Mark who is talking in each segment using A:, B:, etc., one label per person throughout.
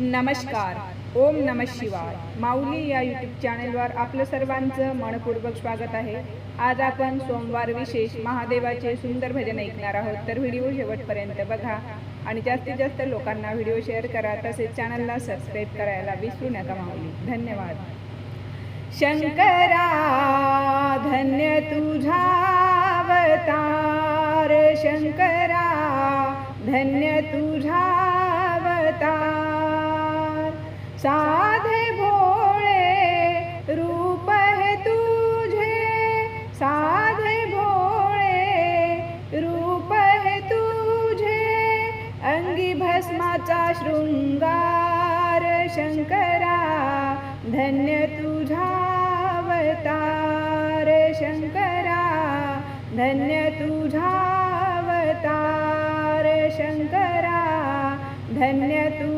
A: नमस्कार. ओम नम शिवाय. माऊली या यूट्यूब चॅनेलवर आपलं सर्वांचं मनपूर्वक स्वागत आहे. आज आपण सोमवार विशेष महादेवाचे सुंदर भजन ऐकणार आहोत. तर व्हिडिओ शेवटपर्यंत बघा आणि जास्तीत जास्त लोकांना व्हिडिओ शेअर करा तसेच चॅनलला सबस्क्राईब करायला विसरू नका माऊली. धन्यवाद. शंकरा धन्य तुझावतार शंकरा धन्य तुझा साधे भोळे रूप है तुझे। साधे भोळे रूप है तुझे। अंगी भस्माचा शृंगार शंकरा धन्य तुझा अवतार शंकरा धन्य तुझा अवतार शंकरा धन्य तू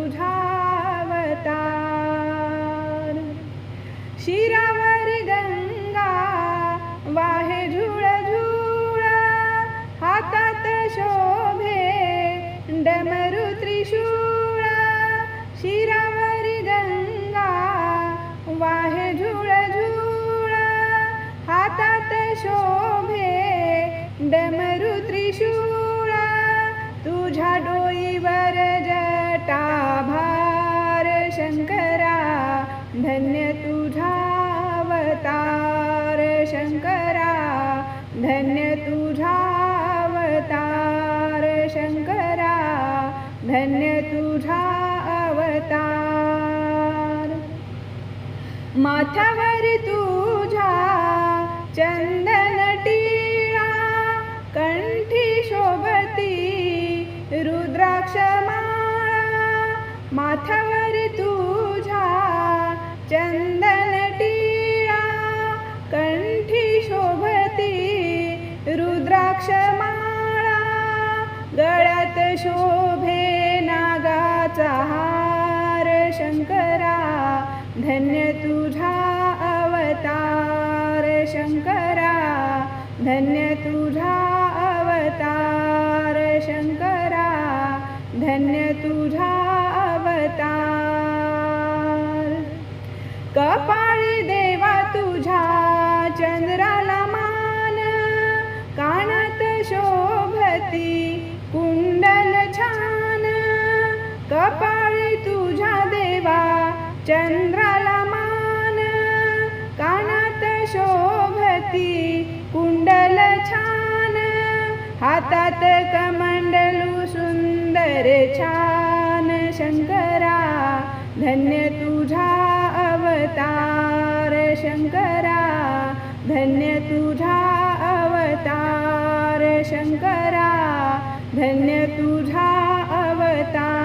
A: अवतार शंकरा धन्य तुझा अवतार माथावर तुझा चंदन रुद्राक्ष माळा गळ्यात शोभे नागाचा हार शंकरा धन्य तुझा अवतार शंकरा धन्य तुझा अवतार शंकरा धन्य तुझा अवतार. कपाळी देवा तुझा हातात कमंडलू सुंदर छान शंकरा धन्य तुझा अवतार शंकरा धन्य तुझा अवतार शंकरा धन्य तुझा अवतार.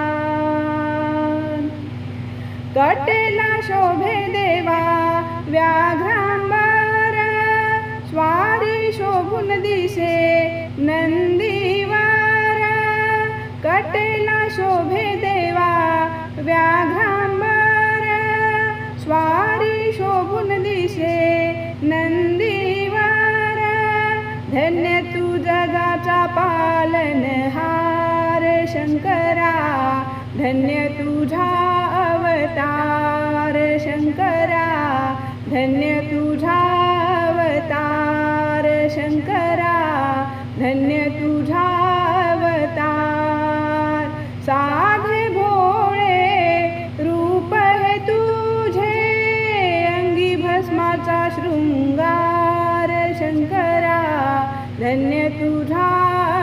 A: कटेला शोभे देवा व्याघ्रांबर स्वारी शोभून दिसे नंदीवारा कटेला शोभे देवा व्याघ्रांबर स्वारी शोभून दिसे नंदीवारा धन्य तू जगाचा पालनहार शंकरा धन्य तुझा अवतार शंकरा धन्य तुझा अवतार धन्य तुझा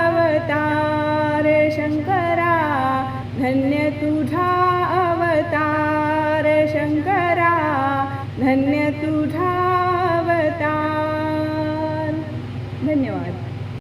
A: अवतार शंकरा धन्य तुझा अवतार शंकरा धन्य तुझा